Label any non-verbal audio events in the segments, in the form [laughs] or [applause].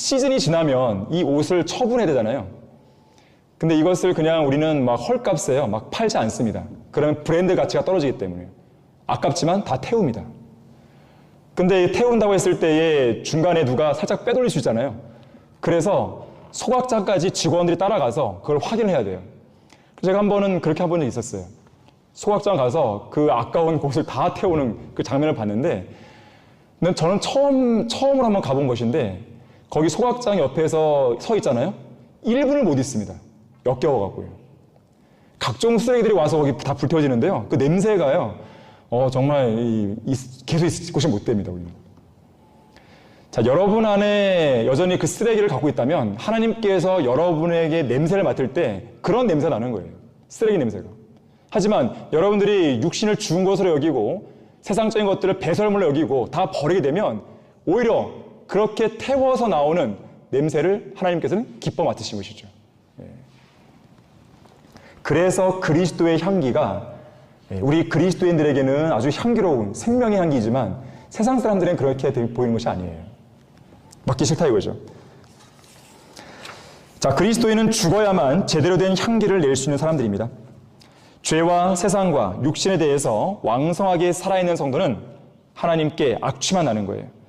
시즌이 지나면 이 옷을 처분해야 되잖아요. 근데 이것을 그냥 우리는 막 헐값에요. 막 팔지 않습니다. 그러면 브랜드 가치가 떨어지기 때문에. 아깝지만 다 태웁니다. 근데 태운다고 했을 때에 중간에 누가 살짝 빼돌릴 수 있잖아요. 그래서 소각장까지 직원들이 따라가서 그걸 확인해야 돼요. 제가 한 번은 그렇게 한 번이 있었어요. 소각장 가서 그 아까운 곳을 다 태우는 그 장면을 봤는데 저는 처음, 처음으로 한번 가본 곳인데 거기 소각장 옆에서 서 있잖아요. 1분을 못 있습니다. 역겨워갖고요. 각종 쓰레기들이 와서 거기 다 불태워지는데요. 그 냄새가요. 어, 정말 이- 이- 계속 있을 곳이 못 됩니다. 우리는. 자, 여러분 안에 여전히 그 쓰레기를 갖고 있다면 하나님께서 여러분에게 냄새를 맡을 때 그런 냄새 나는 거예요. 쓰레기 냄새가. 하지만 여러분들이 육신을 죽은 것으로 여기고 세상적인 것들을 배설물로 여기고 다 버리게 되면 오히려 그렇게 태워서 나오는 냄새를 하나님께서는 기뻐 맡으신 것이죠. 예. 그래서 그리스도의 향기가 예, 우리 그리스도인들에게는 아주 향기로운 생명의 향기이지만 세상 사람들은 그렇게 보이는 것이 아니에요. 맡기 싫다 이거죠. 자, 그리스도인은 죽어야만 제대로 된 향기를 낼 수 있는 사람들입니다. 죄와 세상과 육신에 대해서 왕성하게 살아있는 성도는 하나님께 악취만 나는 거예요.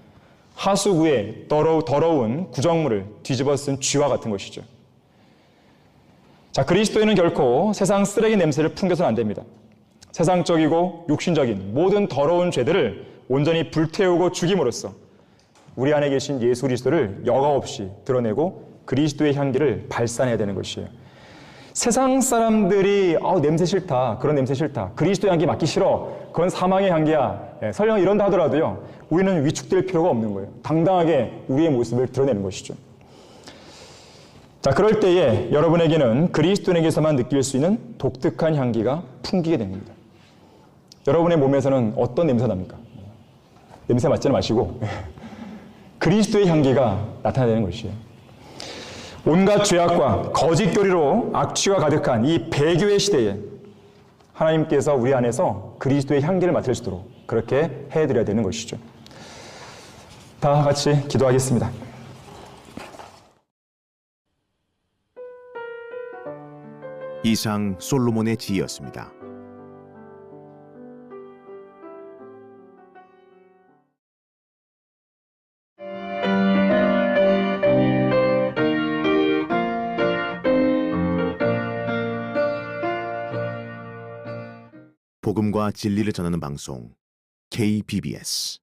하수구에 더러, 더러운 구정물을 뒤집어 쓴 쥐와 같은 것이죠. 자, 그리스도인은 결코 세상 쓰레기 냄새를 풍겨서는 안 됩니다. 세상적이고 육신적인 모든 더러운 죄들을 온전히 불태우고 죽임으로써 우리 안에 계신 예수 그리스도를 여과 없이 드러내고 그리스도의 향기를 발산해야 되는 것이에요. 세상 사람들이 어, 냄새 싫다. 그런 냄새 싫다. 그리스도의 향기 맡기 싫어. 그건 사망의 향기야. 예, 설령 이런다 하더라도요 우리는 위축될 필요가 없는 거예요. 당당하게 우리의 모습을 드러내는 것이죠. 자 그럴 때에 여러분에게는 그리스도인에게서만 느낄 수 있는 독특한 향기가 풍기게 됩니다. 여러분의 몸에서는 어떤 냄새 납니까? 냄새 맡지는 마시고. [laughs] 그리스도의 향기가 나타나는 것이에요 온갖 죄악과 거짓 교리로 악취가 가득한 이 배교의 시대에 하나님께서 우리 안에서 그리스도의 향기를 맡을 수 있도록 그렇게 해드려야 되는 것이죠. 다 같이 기도하겠습니다. 이상 솔로몬의 지혜였습니다. 복음과 진리를 전하는 방송 KBBS